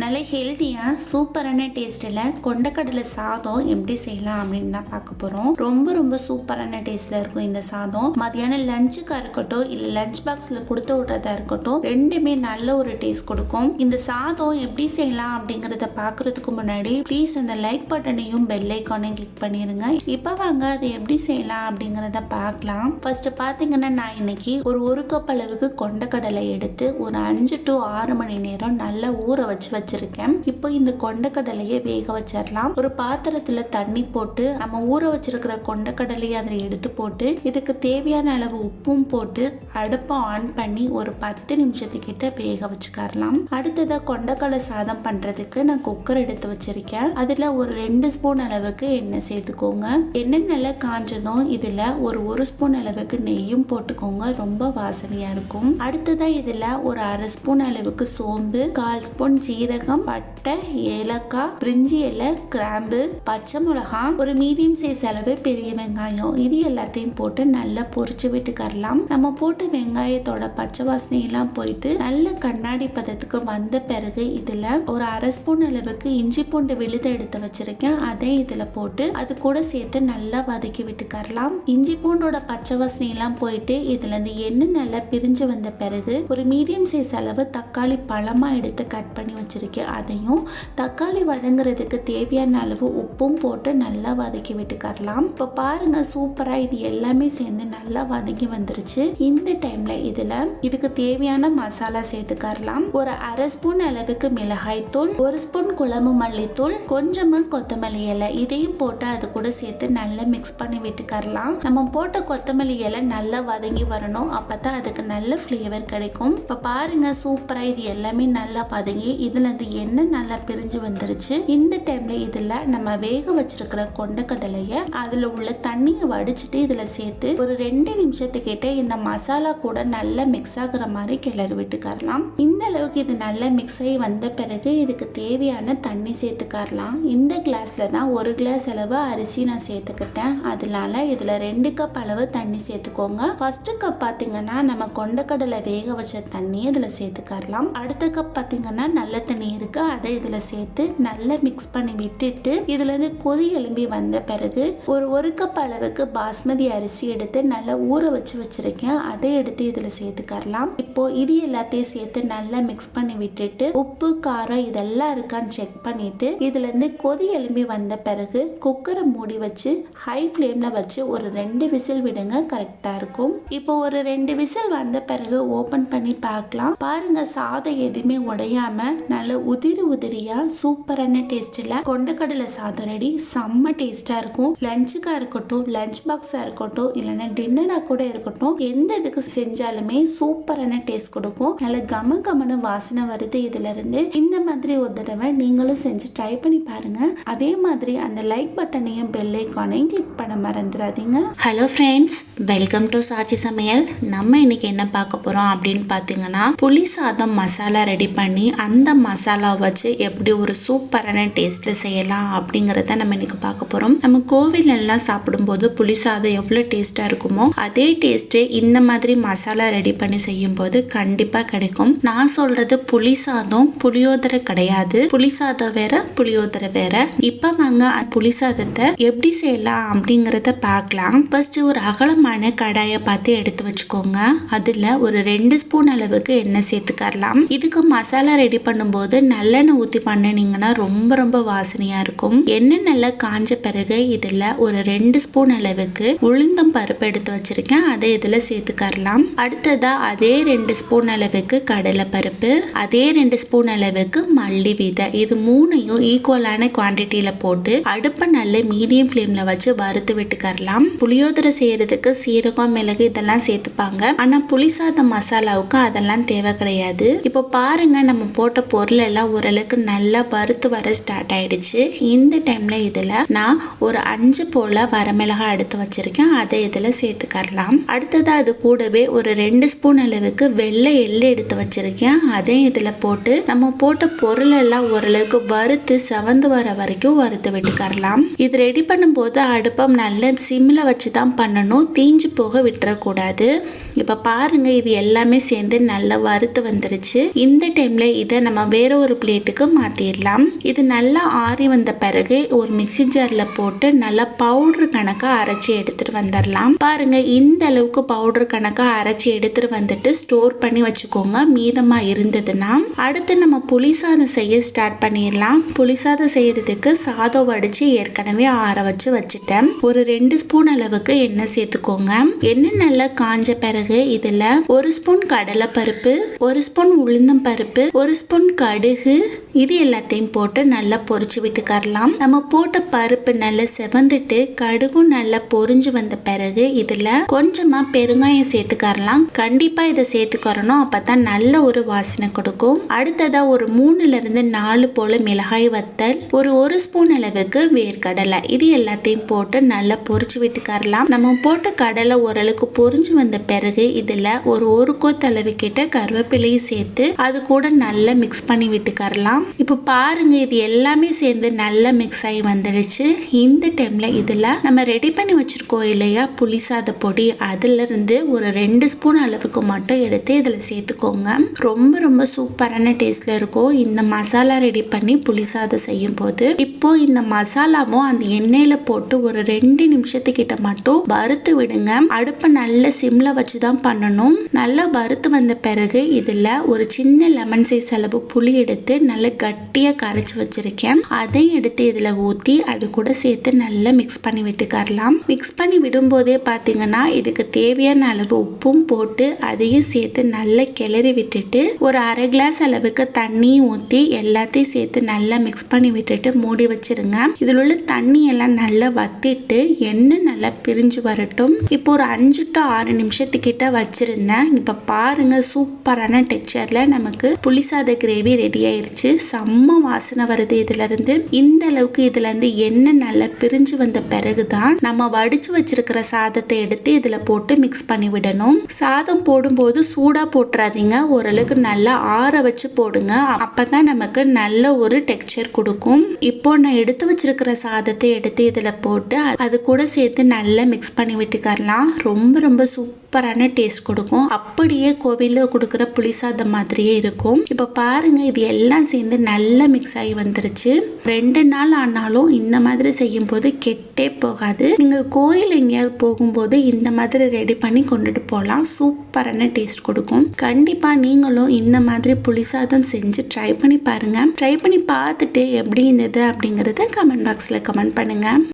நல்ல ஹெல்த்தியாக சூப்பரான டேஸ்ட்டில் கொண்டக்கடலை சாதம் எப்படி செய்யலாம் அப்படின்னு தான் பார்க்க போகிறோம் ரொம்ப ரொம்ப சூப்பரான டேஸ்ட்டில் இருக்கும் இந்த சாதம். மதியானம் லஞ்சுக்காக இருக்கட்டும் இல்லை லஞ்ச் பாக்ஸில் கொடுத்து விட்றதா இருக்கட்டும் ரெண்டுமே நல்ல ஒரு டேஸ்ட் கொடுக்கும். இந்த சாதம் எப்படி செய்யலாம் அப்படிங்கிறத பார்க்குறதுக்கு முன்னாடி ப்ளீஸ் அந்த லைக் பட்டனையும் பெல் ஐக்கானையும் கிளிக் பண்ணிடுங்க இப்போ வாங்க அதை எப்படி செய்யலாம் அப்படிங்கிறத பார்க்கலாம். ஃபர்ஸ்ட் பார்த்தீங்கன்னா நான் இன்னைக்கு ஒரு ஒரு கப் அளவுக்கு கொண்டக்கடலை எடுத்து ஒரு அஞ்சு டு ஆறு மணி நேரம் நல்லா ஊற வச்சு வச்சிருக்கேன். இப்போ இந்த கொண்டக்கடலையை வேக வச்சிடலாம் ஒரு பாத்திரத்துல தண்ணி போட்டு நம்ம ஊற வச்சிருக்கிற கொண்டக்கடலையை அதில் எடுத்து போட்டு இதுக்கு தேவையான அளவு உப்பும் போட்டு அடுப்பை ஆன் பண்ணி ஒரு பத்து நிமிஷத்துக்கிட்ட வேக வச்சுக்கரலாம். அடுத்ததாக கொண்டக்கடலை சாதம் பண்றதுக்கு நான் குக்கர் எடுத்து வச்சிருக்கேன். அதுல ஒரு ரெண்டு ஸ்பூன் அளவுக்கு எண்ணெய் சேர்த்துக்கோங்க. எண்ணெய் நல்லா காஞ்சதும் இதுல ஒரு ஒரு ஸ்பூன் அளவுக்கு நெய்யும் போட்டுக்கோங்க. ரொம்ப வாசனையா இருக்கும். அடுத்ததா இதுல ஒரு அரை ஸ்பூன் அளவுக்கு சோம்பு கால் ஸ்பூன் ஜீரகம் பட்டை ஏலக்காய் பிரிஞ்சி இலை கிராம்பு பச்சை மிளகாய் ஒரு மீடியம் சைஸ் அளவு பெரிய வெங்காயம். இது எல்லாத்தையும் போட்டு நல்லா பொரிச்சு விட்டுக்கரலாம். நம்ம போட்ட வெங்காயத்தோட பச்சை வாசனை எல்லாம் போயிட்டு நல்ல கண்ணாடி பதத்துக்கு வந்த பிறகு இதுல ஒரு அரை ஸ்பூன் அளவுக்கு இஞ்சி பூண்டு விழுத எடுத்து வச்சிருக்கேன். அதை இதுல போட்டு அது கூட சேர்த்து நல்லா வதக்கி விட்டுக்கரலாம். இஞ்சி பூண்டோட பச்சை வாசனை எல்லாம் போயிட்டு இதுல இருந்து எண்ணெய் நல்லா பிரிஞ்சு வந்த பிறகு ஒரு மீடியம் சைஸ் அளவு தக்காளி பழமா எடுத்து கட் பண்ணி வச்சிருக்கேன். அதையும் தக்காளி வதங்குறதுக்கு தேவையான அளவு உப்பும் போட்டு நல்லா வதக்கி விட்டுக்கரலாம். இப்போ பாருங்க சூப்பராக இது எல்லாமே சேர்ந்து நல்லா வதங்கி வந்துருச்சு. இந்த டைமில் இதில் இதுக்கு தேவையான மசாலா சேர்த்துக்கரலாம். ஒரு அரை ஸ்பூன் அளவுக்கு மிளகாய் தூள் ஒரு ஸ்பூன் குழம்பு மல்லித்தூள் கொஞ்சமாக கொத்தமல்லி இலை இதையும் போட்டு அது கூட சேர்த்து நல்லா மிக்ஸ் பண்ணி விட்டுக்கரலாம். நம்ம போட்ட கொத்தமல்லி இலை நல்லா வதங்கி வரணும். அப்போ தான் அதுக்கு நல்ல ஃப்ளேவர் கிடைக்கும். இப்போ பாருங்கள் சூப்பராக இது எல்லாமே நல்லா வதங்கி இதில் இருந்து எண்ணெய் நல்லா பிரிஞ்சு வந்துருச்சு? இந்த டைம்ல இதுல நம்ம வேக வச்சிருக்கிற கொண்டக்கடலைய அதுல உள்ள தண்ணியை வடிச்சிட்டு இதுல சேர்த்து ஒரு ரெண்டு நிமிஷத்துக்கிட்ட இந்த மசாலா கூட நல்லா மிக்ஸ் ஆகுற மாதிரி கிளறி விட்டுக்கரலாம் இந்த அளவுக்கு இது நல்லா மிக்ஸ் ஆகி வந்த பிறகு இதுக்கு தேவையான தண்ணி சேர்த்துக்கரலாம் இந்த கிளாஸ்ல தான் ஒரு கிளாஸ் அளவு அரிசி நான் சேர்த்துக்கிட்டேன். அதனால இதுல ரெண்டு கப் அளவு தண்ணி சேர்த்துக்கோங்க. ஃபர்ஸ்ட் கப் பாத்தீங்கன்னா நம்ம கொண்டக்கடலை வேக வச்ச தண்ணி இதுல சேர்த்துக்கரலாம் அடுத்த கப் பாத்தீங்கன்னா நல்ல தண்ணி இருக்கு அதை இதுல சேர்த்து நல்லா மிக்ஸ் பண்ணி விட்டுட்டு இதுல இருந்து கொதி எலும்பி வந்த பிறகு ஒரு ஒரு கப் அளவுக்கு பாஸ்மதி அரிசி எடுத்து நல்லா ஊற வச்சு வச்சிருக்கேன். அதை எடுத்து இதில் சேர்த்துக்கரலாம். இப்போ இது எல்லாத்தையும் சேர்த்து நல்லா மிக்ஸ் பண்ணி விட்டுட்டு உப்பு காரம் இதெல்லாம் இருக்கான்னு செக் பண்ணிட்டு இதுல இருந்து கொதி எலும்பி வந்த பிறகு குக்கரை மூடி வச்சு ஹை ஃப்ளேமில் வச்சு ஒரு ரெண்டு விசில் விடுங்க கரெக்டாக இருக்கும். இப்போ ஒரு ரெண்டு விசில் வந்த பிறகு ஓப்பன் பண்ணி பார்க்கலாம். பாருங்க சாதம் எதுவுமே உடையாம நல்ல உதிரி உதிரியா சூப்பரான டேஸ்ட்ல கொண்டக்கடலை சாதம் ரெடி செம்ம டேஸ்டா இருக்கும். லஞ்சுக்கா இருக்கட்டும் லஞ்ச் பாக்ஸா இருக்கட்டும் இல்லைன்னா டின்னரா கூட இருக்கட்டும் எந்த இதுக்கு செஞ்சாலுமே சூப்பரான டேஸ்ட் கொடுக்கும். நல்ல கம கமனு வாசனை வருது இதுல இருந்து இந்த மாதிரி ஒரு தடவை நீங்களும் செஞ்சு ட்ரை பண்ணி பாருங்க. அதே மாதிரி அந்த லைக் பட்டனையும் பெல் ஐக்கானையும் கிளிக் பண்ண மறந்துடாதீங்க. Hello friends welcome to Sachi சமையல் நம்ம இன்னைக்கு என்ன பார்க்க போகிறோம் அப்படின்னு பார்த்தீங்கன்னா புளி சாதம் மசாலா ரெடி பண்ணி அந்த மசாலா வச்சு எப்படி ஒரு சூப்பரான டேஸ்ட்டில் செய்யலாம் அப்படிங்கிறத நம்ம இன்னைக்கு பார்க்க போகிறோம் நம்ம கோவில் எல்லாம் சாப்பிடும்போது புளி சாதம் எவ்வளோ டேஸ்ட்டாக இருக்குமோ அதே டேஸ்ட்டு இந்த மாதிரி மசாலா ரெடி பண்ணி செய்யும்போது கண்டிப்பாக கிடைக்கும். நான் சொல்கிறது புளி சாதம் புளியோதரை கிடையாது. புளி சாதம் வேற புளியோதரை வேற. இப்போ வாங்க அந்த புளி சாதத்தை எப்படி செய்யலாம் அப்படிங்கிறத பார்க்கலாம். ஃபர்ஸ்ட் ஒரு அகலமான கடாயை பார்த்து எடுத்து வச்சுக்கோங்க. அதில் ஒரு ரெண்டு ஸ்பூன் அளவுக்கு எண்ணெய் சேர்த்துக்கரலாம். இதுக்கு மசாலா ரெடி பண்ணும்போது நல்லெண்ணெய் ஊற்றி பண்ணினீங்கன்னா ரொம்ப ரொம்ப வாசனையாக இருக்கும். எண்ணெய் நல்லா காஞ்ச பிறகு இதில் ஒரு ரெண்டு ஸ்பூன் அளவுக்கு உளுந்தம் பருப்பு எடுத்து வச்சிருக்கேன். அதை இதில் சேர்த்துக்கரலாம். அடுத்ததாக அதே ரெண்டு ஸ்பூன் அளவுக்கு கடலை பருப்பு அதே ரெண்டு ஸ்பூன் அளவுக்கு மல்லி விதை. இது மூணையும் ஈக்குவலான குவான்டிட்டியில் போட்டு அடுப்பை நல்ல மீடியம் ஃப்ளேமில் வச்சு வறுத்து விட்டுக்கரலாம். புளியோதரை செய்யறதுக்கு சீரகம் மிளகு இதெல்லாம் சேர்த்துப்பாங்க. ஆனால் புளி சாதம் மசாலாவுக்கு அதெல்லாம் தேவை கிடையாது. இப்போ பாருங்க நம்ம போட்ட பொருள் எல்லாம் ஓரளவுக்கு நல்லா வறுத்து வர ஸ்டார்ட் ஆயிடுச்சு. இந்த டைம்ல இதில் நான் ஒரு அஞ்சு போல வரமிளகாய் எடுத்து வச்சிருக்கேன். அதை இதில் சேர்த்துக்கரலாம். அடுத்ததாக அது கூடவே ஒரு ரெண்டு ஸ்பூன் அளவுக்கு வெள்ளை எள்ளு எடுத்து வச்சிருக்கேன். அதையும் இதில் போட்டு நம்ம போட்ட பொருள் எல்லாம் ஓரளவுக்கு வறுத்து செவந்து வர வரைக்கும் வறுத்து விட்டுக்கரலாம். இது ரெடி பண்ணும்போது அடுப்பம் நல்ல சிம்மில் வச்சு தான் பண்ணணும். தீஞ்சு போக விட்டுறக்கூடாது. இப்போ பாருங்க இது எல்லாமே சேர்ந்து நல்லா வறுத்து வந்துருச்சு. இந்த டைம்ல இதை நம்ம வேற ஒரு பிளேட்டுக்கு மாத்திரலாம். இது நல்லா ஆறி வந்த பிறகு ஒரு மிக்சி ஜார்ல போட்டு நல்லா பவுடர் கணக்கா அரைச்சி எடுத்துட்டு வந்துடலாம் பாருங்க இந்த அளவுக்கு பவுடர் கணக்கா அரைச்சி எடுத்துட்டு வந்துட்டு ஸ்டோர் பண்ணி வச்சுக்கோங்க மீதமா இருந்ததுன்னா. அடுத்து நம்ம புளி சாதம் செய்ய ஸ்டார்ட் பண்ணிடலாம் புளி சாதம் செய்யறதுக்கு சாதம் வடிச்சு ஏற்கனவே ஆற வச்சு வச்சுட்டேன். ஒரு ரெண்டு ஸ்பூன் அளவுக்கு எண்ணெய் சேர்த்துக்கோங்க. எண்ணெய் நல்லா காஞ்ச பிறகு இதுல ஒரு ஸ்பூன் கடலை பருப்பு ஒரு ஸ்பூன் உளுந்தம் பருப்பு ஒரு ஸ்பூன் கடுகு இது எல்லாத்தையும் போட்டு நல்லா பொரிச்சு விட்டுக்கரலாம். நம்ம போட்ட பருப்பு நல்லா செவந்துட்டு கடுகும் நல்லா பொரிஞ்சு வந்த பிறகு இதுல கொஞ்சமா பெருங்காயம் சேர்த்துக்கரலாம். கண்டிப்பா இதை சேர்த்துக்கறணும் அப்பதான் நல்ல ஒரு வாசனை கொடுக்கும். அடுத்ததா ஒரு மூணுல இருந்து நாலு போல மிளகாய் வத்தல் ஒரு ஒரு ஸ்பூன் அளவுக்கு வேர்க்கடலை. இது எல்லாத்தையும் போட்டு நல்லா பொரிச்சு விட்டுக்கரலாம். நம்ம போட்ட கடலை ஓரளவுக்கு பொரிஞ்சு வந்த பிறகு இதுல ஒரு ஒரு கோத்தளவு கிட்ட கருவேப்பிலையும் சேர்த்து அது கூட நல்லா மிக்ஸ் பண்ணி விட்டுக்கரலாம். இப்போ பாருங்க இது எல்லாமே சேர்ந்து நல்லா மிக்ஸ் ஆகி வந்துடுச்சு. இந்த டைம்ல இதில் நம்ம ரெடி பண்ணி வச்சிருக்கோம் இல்லையா? புளிசாத பொடி. அதுல இருந்து ஒரு ரெண்டு ஸ்பூன் அளவுக்கு மட்டும் எடுத்து இதுல சேர்த்துக்கோங்க. ரொம்ப ரொம்ப சூப்பரான டேஸ்ட்ல இருக்கும். இந்த மசாலா ரெடி பண்ணி புளி சாதம் செய்யும் போது இப்போ இந்த மசாலாவும் அந்த எண்ணெயில போட்டு ஒரு ரெண்டு நிமிஷத்துக்கிட்ட மட்டும் வறுத்து விடுங்க. அடுப்பை நல்ல சிம்ல வச்சு தான் பண்ணணும். நல்லா வறுத்து வந்த பிறகு இதுல ஒரு சின்ன லெமன் சைஸ் அளவு புளி எடுத்து நல்லா கட்டியாக கரைச்சி வச்சிருக்கேன். அதை எடுத்து இதில் ஊற்றி அது கூட சேர்த்து நல்லா மிக்ஸ் பண்ணி விட்டுக்கரலாம். மிக்ஸ் பண்ணி விடும்போதே பார்த்தீங்கன்னா இதுக்கு தேவையான அளவு உப்பும் போட்டு அதையும் சேர்த்து நல்லா கிளறி விட்டுட்டு ஒரு அரை கிளாஸ் அளவுக்கு தண்ணியும் ஊற்றி எல்லாத்தையும் சேர்த்து நல்லா மிக்ஸ் பண்ணி விட்டுட்டு மூடி வச்சிருங்க. இதில் உள்ள தண்ணி எல்லாம் நல்லா வத்திட்டு எண்ணெய் நல்லா பிரிஞ்சு வரட்டும். இப்போ ஒரு அஞ்சு டு ஆறு நிமிஷத்துக்கிட்ட வச்சுருந்தேன். இப்போ பாருங்கள் சூப்பரான டெக்ஸ்சரில் நமக்கு புளிசாத கிரேவி ரெடி ஆயிடுச்சு செம்ம வாசனை வருது இதுல இருந்து இந்த அளவுக்கு இதுல இருந்து எண்ணெய் நல்லா பிரிஞ்சு வந்த பிறகுதான் நம்ம வடிச்சு வச்சிருக்கிற சாதத்தை எடுத்து இதுல போட்டு மிக்ஸ் பண்ணி விடணும். சாதம் போடும்போது சூடா போட்டுறாதீங்க. ஓரளவுக்கு நல்லா ஆற வச்சு போடுங்க. அப்பதான் நமக்கு நல்ல ஒரு டெக்ஸ்சர் கொடுக்கும். இப்போ நான் எடுத்து வச்சிருக்கிற சாதத்தை எடுத்து இதுல போட்டு அது கூட சேர்த்து நல்லா மிக்ஸ் பண்ணி விட்டுக்கரலாம் ரொம்ப ரொம்ப சூப்பரான டேஸ்ட் கொடுக்கும். அப்படியே கோவிலில் கொடுக்குற புளிசாதம் மாதிரியே இருக்கும். இப்போ பாருங்க இது எல்லாம் சேர்ந்து நல்லா மிக்ஸ் ஆகி வந்துருச்சு. ரெண்டு நாள் ஆனாலும் இந்த மாதிரி செய்யும் போது கெட்டே போகாது. நீங்கள் கோயில் எங்கேயாவது போகும்போது இந்த மாதிரி ரெடி பண்ணி கொண்டுட்டு போகலாம் சூப்பரான டேஸ்ட் கொடுக்கும். கண்டிப்பாக நீங்களும் இந்த மாதிரி புளிசாதம் செஞ்சு ட்ரை பண்ணி பாருங்க. ட்ரை பண்ணி பார்த்துட்டு எப்படி இருந்தது அப்படிங்கறத கமெண்ட் பாக்ஸில் கமெண்ட் பண்ணுங்க.